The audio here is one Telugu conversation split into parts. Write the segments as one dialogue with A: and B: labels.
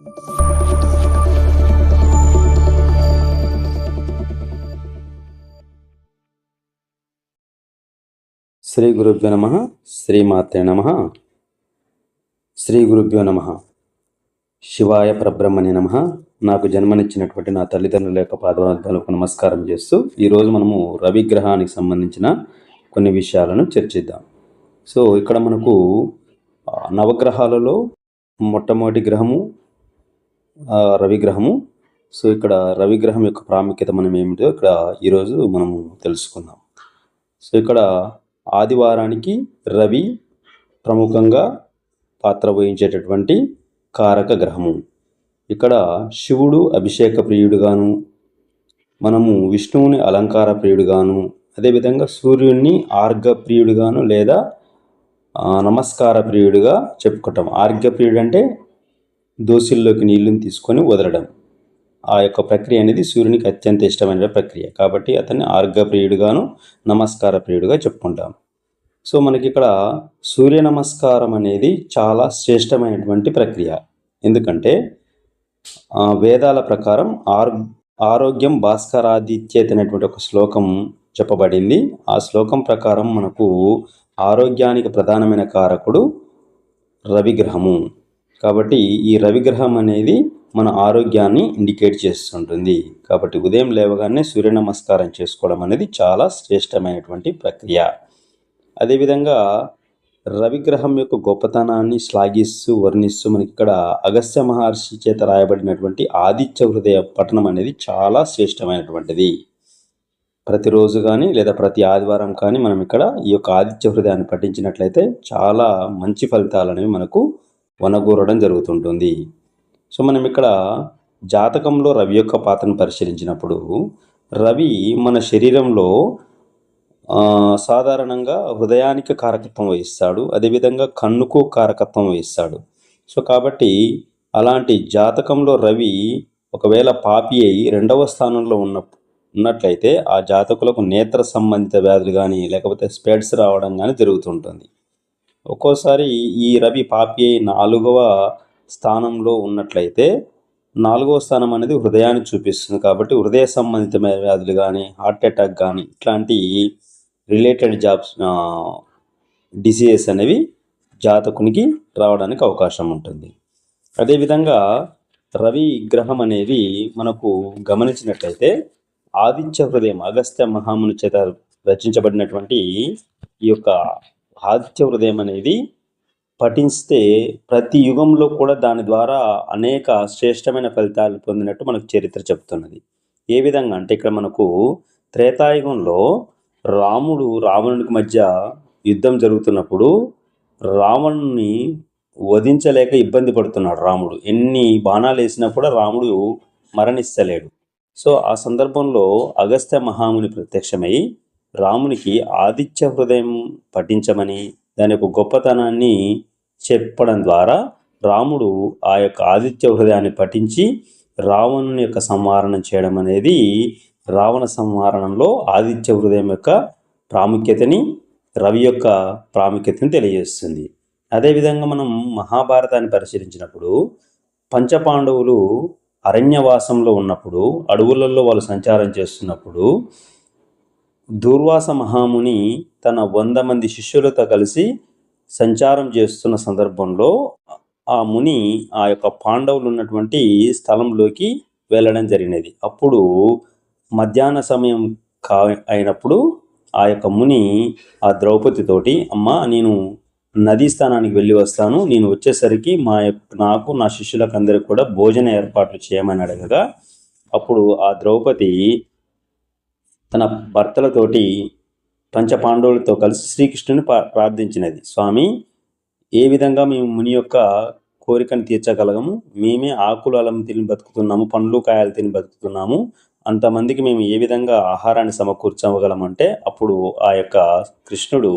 A: శ్రీ గురుభ్యో నమ శ్రీమాతే నమ. శ్రీ గురుభ్యో నమ. శివాయ పరబ్రహ్మణి నమ. నాకు జన్మనిచ్చినటువంటి నా తల్లిదండ్రుల యొక్క పాదవాదాలకు నమస్కారం చేస్తూ ఈరోజు మనము రవి గ్రహానికి సంబంధించిన కొన్ని విషయాలను చర్చిద్దాం. సో ఇక్కడ మనకు నవగ్రహాలలో మొట్టమొదటి గ్రహము రవిగ్రహము రవి గ్రహము. సో ఇక్కడ రవిగ్రహం యొక్క ప్రాముఖ్యత మనం ఏమిటో ఇక్కడ ఈరోజు మనము తెలుసుకుందాం. సో ఇక్కడ ఆదివారానికి రవి ప్రముఖంగా పాత్ర వహించేటటువంటి కారక గ్రహము. ఇక్కడ శివుడు అభిషేక ప్రియుడుగాను మనము విష్ణువుని అలంకార ప్రియుడుగాను అదేవిధంగా సూర్యుడిని ఆర్గ ప్రియుడుగాను లేదా నమస్కార ప్రియుడిగా చెప్పుకుంటాం. ఆర్ఘ్య ప్రియుడు అంటే దోసిల్లోకి నీళ్ళని తీసుకొని వదలడం. ఆ యొక్క ప్రక్రియ అనేది సూర్యునికి అత్యంత ఇష్టమైన ప్రక్రియ. కాబట్టి అతన్ని ఆర్ఘప్రియుడుగాను నమస్కార ప్రియుడుగా చెప్పుకుంటాం. సో మనకి ఇక్కడ సూర్య నమస్కారం అనేది చాలా శ్రేష్టమైనటువంటి ప్రక్రియ. ఎందుకంటే వేదాల ప్రకారం ఆర్ ఆరోగ్యం భాస్కరాదిత్యత అనేటువంటి ఒక శ్లోకం చెప్పబడింది. ఆ శ్లోకం ప్రకారం మనకు ఆరోగ్యానికి ప్రధానమైన కారకుడు రవిగ్రహము. కాబట్టి ఈ రవిగ్రహం అనేది మన ఆరోగ్యాన్ని ఇండికేట్ చేస్తుంటుంది. కాబట్టి ఉదయం లేవగానే సూర్య నమస్కారం చేసుకోవడం అనేది చాలా శ్రేష్టమైనటువంటి ప్రక్రియ. అదేవిధంగా రవిగ్రహం యొక్క గొప్పతనాన్ని శ్లాఘిస్తూ వర్ణిస్తూ మనకి ఇక్కడ అగస్త్య మహర్షి చేత రాయబడినటువంటి ఆదిత్య హృదయ పఠనం అనేది చాలా శ్రేష్టమైనటువంటిది. ప్రతిరోజు కానీ లేదా ప్రతి ఆదివారం కానీ మనం ఇక్కడ ఈ యొక్క ఆదిత్య హృదయాన్ని పఠించినట్లయితే చాలా మంచి ఫలితాలు అనేవి మనకు వనగూరడం జరుగుతుంటుంది. సో మనం ఇక్కడ జాతకంలో రవి యొక్క పాత్రను పరిశీలించినప్పుడు రవి మన శరీరంలో సాధారణంగా హృదయానికి కారకత్వం వహిస్తాడు. అదేవిధంగా కన్నుకు కారకత్వం వహిస్తాడు. సో కాబట్టి అలాంటి జాతకంలో రవి ఒకవేళ పాపి అయి రెండవ స్థానంలో ఉన్న ఉన్నట్లయితే ఆ జాతకులకు నేత్ర సంబంధిత వ్యాధులు కానీ లేకపోతే స్పెడ్స్ రావడం కానీ జరుగుతుంటుంది. ఒక్కోసారి ఈ రవి పాపి నాలుగవ స్థానంలో ఉన్నట్లయితే నాలుగవ స్థానం అనేది హృదయాన్ని చూపిస్తుంది కాబట్టి హృదయ సంబంధితమైన వ్యాధులు కానీ హార్ట్ అటాక్ కానీ ఇట్లాంటి రిలేటెడ్ జాబ్స్ డిసీజెస్ అనేవి జాతకునికి రావడానికి అవకాశం ఉంటుంది. అదేవిధంగా రవి గ్రహం అనేది మనకు గమనించినట్లయితే ఆదిత్య హృదయం అగస్త్య మహాముని చేత రచించబడినటువంటి ఈ యొక్క ఆదిత్య హృదయం అనేది పఠిస్తే ప్రతి యుగంలో కూడా దాని ద్వారా అనేక శ్రేష్టమైన ఫలితాలు పొందినట్టు మనకు చరిత్ర చెబుతున్నది ఏ విధంగా? అంటే ఇక్కడ మనకు త్రేతాయుగంలో రాముడు రావణునికి మధ్య యుద్ధం జరుగుతున్నప్పుడు రావణుని వధించలేక ఇబ్బంది పడుతున్నాడు రాముడు. ఎన్ని బాణాలు వేసినా కూడా రాముడు మరణిస్తలేడు. సో ఆ సందర్భంలో అగస్త్య మహాముని ప్రత్యక్షమై రామునికి ఆదిత్య హృదయం పఠించమని దాని యొక్క గొప్పతనాన్ని చెప్పడం ద్వారా రాముడు ఆ యొక్క ఆదిత్య హృదయాన్ని పఠించి రావణుని యొక్క సంహారణం చేయడం అనేది రావణ సంవారణంలో ఆదిత్య హృదయం యొక్క ప్రాముఖ్యతని రవి యొక్క ప్రాముఖ్యతని తెలియజేస్తుంది. అదేవిధంగా మనం మహాభారతాన్ని పరిశీలించినప్పుడు పంచపాండవులు అరణ్యవాసంలో ఉన్నప్పుడు అడవులలో వాళ్ళు సంచారం చేస్తున్నప్పుడు దూర్వాస మహాముని తన వంద మంది శిష్యులతో కలిసి సంచారం చేస్తున్న సందర్భంలో ఆ ముని ఆ యొక్క పాండవులు ఉన్నటువంటి స్థలంలోకి వెళ్ళడం జరిగినది. అప్పుడు మధ్యాహ్న సమయం కా అయినప్పుడు ఆ యొక్క ముని ఆ ద్రౌపదితోటి అమ్మ నేను నదీ స్థానానికి వెళ్ళి వస్తాను. నేను వచ్చేసరికి మా యొక్క నాకు నా శిష్యులకు అందరికి కూడా భోజన ఏర్పాట్లు చేయమని అడగగా అప్పుడు ఆ ద్రౌపది తన భర్తలతోటి పంచపాండవులతో కలిసి శ్రీకృష్ణుని ప్రార్థించినది. స్వామి ఏ విధంగా మేము ముని యొక్క కోరికను తీర్చగలగము? మేమే ఆకులు అలం తిని బతుకుతున్నాము పండ్లు కాయలు తిని బతుకుతున్నాము. అంతమందికి మేము ఏ విధంగా ఆహారాన్ని సమకూర్చగలమంటే అప్పుడు ఆ యొక్క కృష్ణుడు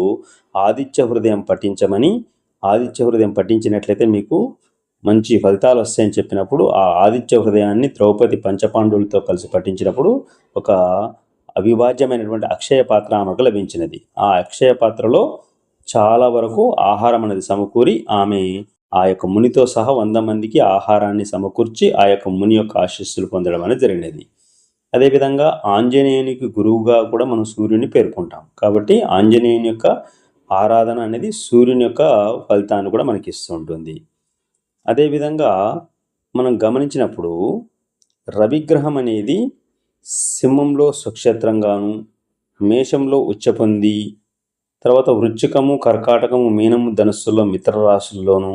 A: ఆదిత్య హృదయం పఠించమని ఆదిత్య హృదయం పఠించినట్లయితే మీకు మంచి ఫలితాలు వస్తాయని చెప్పినప్పుడు ఆ ఆదిత్య హృదయాన్ని ద్రౌపది పంచపాండవులతో కలిసి పఠించినప్పుడు ఒక అవిభాజ్యమైనటువంటి అక్షయ పాత్ర ఆమెకు లభించినది. ఆ అక్షయ పాత్రలో చాలా వరకు ఆహారం అనేది సమకూరి ఆమె ఆ యొక్క మునితో సహా వంద మందికి ఆహారాన్ని సమకూర్చి ఆ యొక్క ముని యొక్క ఆశీస్సులు పొందడం అనేది జరిగినది. అదేవిధంగా ఆంజనేయునికి గురువుగా కూడా మనం సూర్యుని పేర్కొంటాం. కాబట్టి ఆంజనేయుని యొక్క ఆరాధన అనేది సూర్యుని యొక్క ఫలితాన్ని కూడా మనకి ఇస్తుంటుంది అదేవిధంగా మనం గమనించినప్పుడు రవిగ్రహం అనేది సింహంలో సుక్షేత్రంగాను మేషంలో ఉచ్చపొంది తర్వాత వృచ్చికము కర్కాటకము మీనము ధనుస్సులో మిత్ర రాశుల్లోను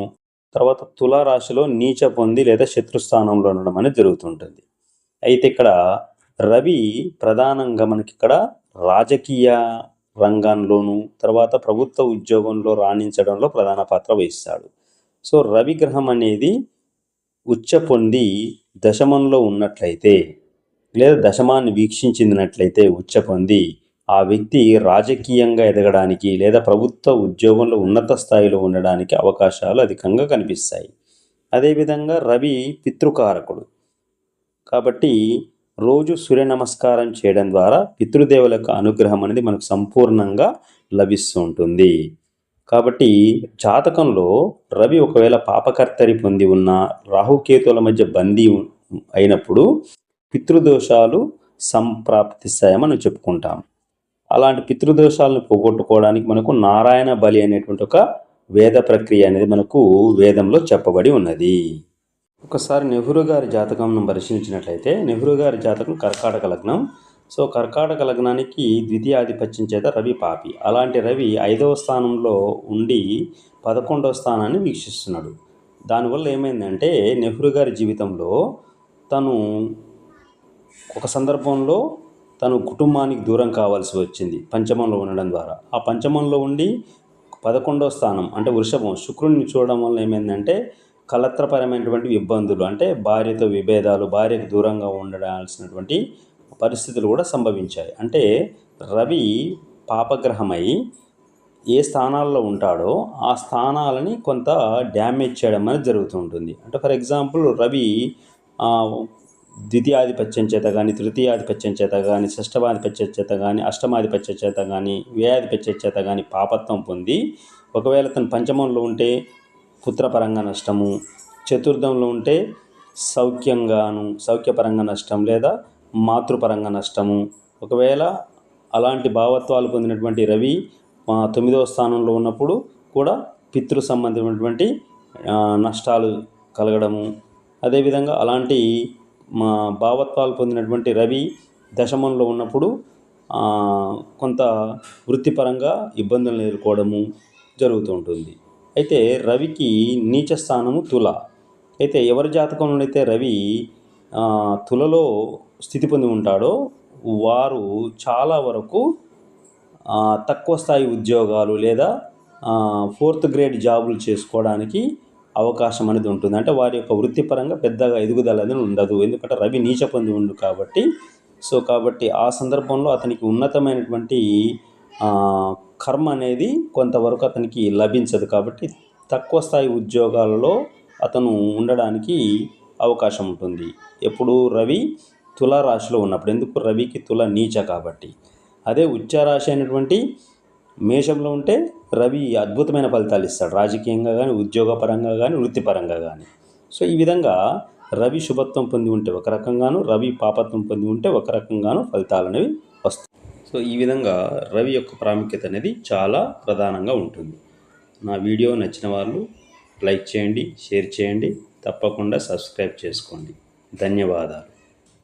A: తర్వాత తులారాశిలో నీచ పొంది లేదా శత్రుస్థానంలో ఉండడం అనేది జరుగుతుంటుంది. అయితే ఇక్కడ రవి ప్రధానంగా మనకి ఇక్కడ రాజకీయ రంగంలోనూ తర్వాత ప్రభుత్వ ఉద్యోగంలో రాణించడంలో ప్రధాన పాత్ర వహిస్తాడు. సో రవి గ్రహం అనేది ఉచ్చ పొంది దశమంలో ఉన్నట్లయితే లేదా దశమాన్ని వీక్షించినట్లయితే ఉచ్చ పొంది ఆ వ్యక్తి రాజకీయంగా ఎదగడానికి లేదా ప్రభుత్వ ఉద్యోగంలో ఉన్నత స్థాయిలో ఉండడానికి అవకాశాలు అధికంగా కనిపిస్తాయి. అదేవిధంగా రవి పితృకారకుడు. కాబట్టి రోజు సూర్య నమస్కారం చేయడం ద్వారా పితృదేవుల యొక్క అనుగ్రహం అనేది మనకు సంపూర్ణంగా లభిస్తూ ఉంటుంది కాబట్టి జాతకంలో రవి ఒకవేళ పాపకర్తరి పొంది ఉన్న రాహుకేతుల మధ్య బందీ అయినప్పుడు పితృదోషాలు సంప్రాప్తిస్తాయని మనం చెప్పుకుంటాం. అలాంటి పితృదోషాలను పోగొట్టుకోవడానికి మనకు నారాయణ బలి అనేటువంటి ఒక వేద ప్రక్రియ అనేది మనకు వేదంలో చెప్పబడి ఉన్నది. ఒకసారి నెహ్రూ గారి జాతకం పరిశీలించినట్లయితే నెహ్రూ గారి జాతకం కర్కాటక లగ్నం. సో కర్కాటక లగ్నానికి ద్వితీయాధిపత్యం చేత రవి పాపి. అలాంటి రవి ఐదవ స్థానంలో ఉండి పదకొండవ స్థానాన్ని వీక్షిస్తున్నాడు. దానివల్ల ఏమైందంటే నెహ్రూ గారి జీవితంలో తను ఒక సందర్భంలో తను కుటుంబానికి దూరం కావాల్సి వచ్చింది పంచమంలో ఉండడం ద్వారా. ఆ పంచమంలో ఉండి పదకొండవ స్థానం అంటే వృషభం శుక్రుడిని చూడడం వల్ల ఏమైందంటే కలత్రపరమైనటువంటి ఇబ్బందులు అంటే భార్యతో విభేదాలు భార్యకు దూరంగా ఉండాల్సినటువంటి పరిస్థితులు కూడా సంభవించాయి. అంటే రవి పాపగ్రహమై ఏ స్థానాల్లో ఉంటాడో ఆ స్థానాలని కొంత డ్యామేజ్ చేయడం అనేది జరుగుతుంటుంది అంటే ఫర్ ఎగ్జాంపుల్ రవి ద్వితీయాధిపత్యం చేత కానీ తృతీయాధిపత్యం చేత కానీ షష్టమాధిపత్యం చేత కానీ అష్టమాధిపత్యం చేత కానీ వ్యయాధిపత్యం చేత కానీ పాపత్వం పొంది ఒకవేళ తను పంచమంలో ఉంటే పుత్రపరంగా నష్టము చతుర్థంలో ఉంటే సౌఖ్యంగాను సౌఖ్యపరంగా నష్టం లేదా మాతృపరంగా నష్టము. ఒకవేళ అలాంటి భావత్వాలు పొందినటువంటి రవి మా తొమ్మిదవ స్థానంలో ఉన్నప్పుడు కూడా పితృ సంబంధమైనటువంటి నష్టాలు కలగడము. అదేవిధంగా అలాంటి మా భావత్వాలు పొందినటువంటి రవి దశమంలో ఉన్నప్పుడు కొంత వృత్తిపరంగా ఇబ్బందులు ఎదుర్కోవడము జరుగుతూ ఉంటుంది. అయితే రవికి నీచ స్థానము తుల. అయితే ఎవరి జాతకంలో అయితే రవి తులలో స్థితి పొంది ఉంటాడో వారు చాలా వరకు తక్కువ స్థాయి ఉద్యోగాలు లేదా ఫోర్త్ గ్రేడ్ జాబులు చేసుకోవడానికి అవకాశం అనేది ఉంటుంది. అంటే వారి యొక్క వృత్తిపరంగా పెద్దగా ఎదుగుదల అనేది ఉండదు. ఎందుకంటే రవి నీచ పొంది ఉండు కాబట్టి. సో కాబట్టి ఆ సందర్భంలో అతనికి ఉన్నతమైనటువంటి కర్మ అనేది కొంతవరకు అతనికి లభించదు. కాబట్టి తక్కువ స్థాయి ఉద్యోగాలలో అతను ఉండడానికి అవకాశం ఉంటుంది. ఎప్పుడు రవి తులారాశిలో ఉన్నప్పుడు. ఎందుకు? రవికి తుల నీచ కాబట్టి. అదే ఉచ్చారాశి అయినటువంటి మేషంలో ఉంటే రవి అద్భుతమైన ఫలితాలు ఇస్తాడు. రాజకీయంగా కానీ ఉద్యోగపరంగా కానీ వృత్తిపరంగా కానీ సో ఈ విధంగా రవి శుభత్వం పొంది ఉంటే ఒక రకంగాను రవి పాపత్వం పొంది ఉంటే ఒక రకంగాను ఫలితాలు అనేవి వస్తాయి. సో ఈ విధంగా రవి యొక్క ప్రాముఖ్యత అనేది చాలా ప్రధానంగా ఉంటుంది. నా వీడియో నచ్చిన వాళ్ళు లైక్ చేయండి షేర్ చేయండి తప్పకుండా సబ్స్క్రైబ్ చేసుకోండి. ధన్యవాదాలు.